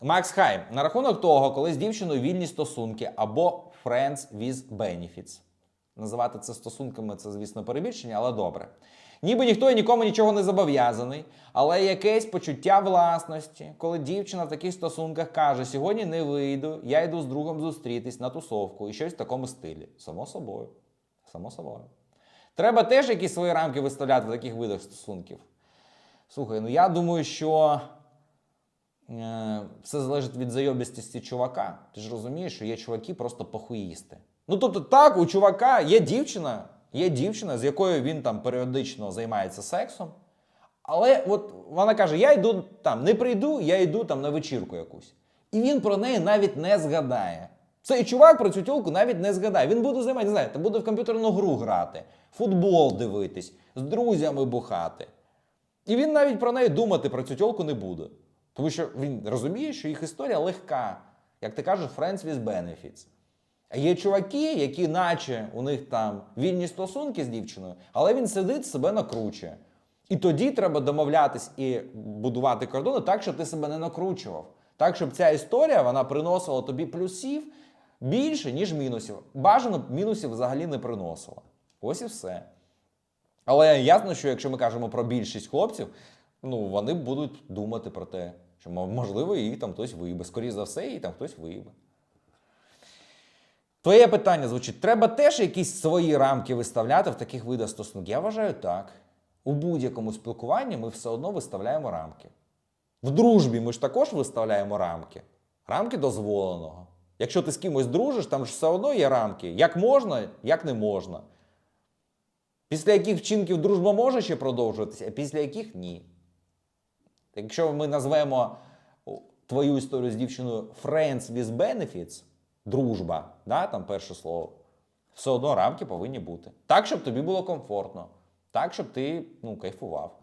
Макс Хай на рахунок того, коли з дівчиною вільні стосунки або friends with benefits. Називати це стосунками, це, звісно, перебільшення, але добре. Ніби ніхто і нікому нічого не зобов'язаний, але якесь почуття власності, коли дівчина в таких стосунках каже: сьогодні не вийду, я йду з другом зустрітись на тусовку і щось в такому стилі. Само собою. Само собою. Треба теж якісь свої рамки виставляти в таких видах стосунків. Слухай, ну я думаю, що все залежить від зайобістості чувака. Ти ж розумієш, що є чуваки просто похуїсти. Ну тобто, так, у чувака є дівчина, є дівчина, з якою він там періодично займається сексом. Але от вона каже: я йду там, не прийду, я йду там на вечірку якусь. І він про неї навіть не згадає. Цей чувак про цю тілку навіть не згадає. Він буде займатися, не знаю, буде в комп'ютерну гру грати, футбол дивитись, з друзями бухати. І він навіть про неї думати про цю тілку не буде. Тому що він розуміє, що їх історія легка. Як ти кажеш, friends with benefits. А є чуваки, які, наче у них там вільні стосунки з дівчиною, але він сидить, себе накручує. І тоді треба домовлятись і будувати кордони так, щоб ти себе не накручував. Так, щоб ця історія вона приносила тобі плюсів більше, ніж мінусів. Бажано б мінусів взагалі не приносила. Ось і все. Але ясно, що якщо ми кажемо про більшість хлопців, ну вони будуть думати про те, що можливо їх там хтось виїбе. Скоріше за все, її там хтось виїбе. Твоє питання звучить: треба теж якісь свої рамки виставляти в таких видах стосунків? Я вважаю так. У будь-якому спілкуванні ми все одно виставляємо рамки. В дружбі ми ж також виставляємо рамки. Рамки дозволеного. Якщо ти з кимось дружиш, там ж все одно є рамки. Як можна, як не можна. Після яких вчинків дружба може ще продовжуватися, а після яких ні. Якщо ми назвемо твою історію з дівчиною friends with benefits, дружба, да, там перше слово, все одно рамки повинні бути. Так, щоб тобі було комфортно, так, щоб ти ну, кайфував.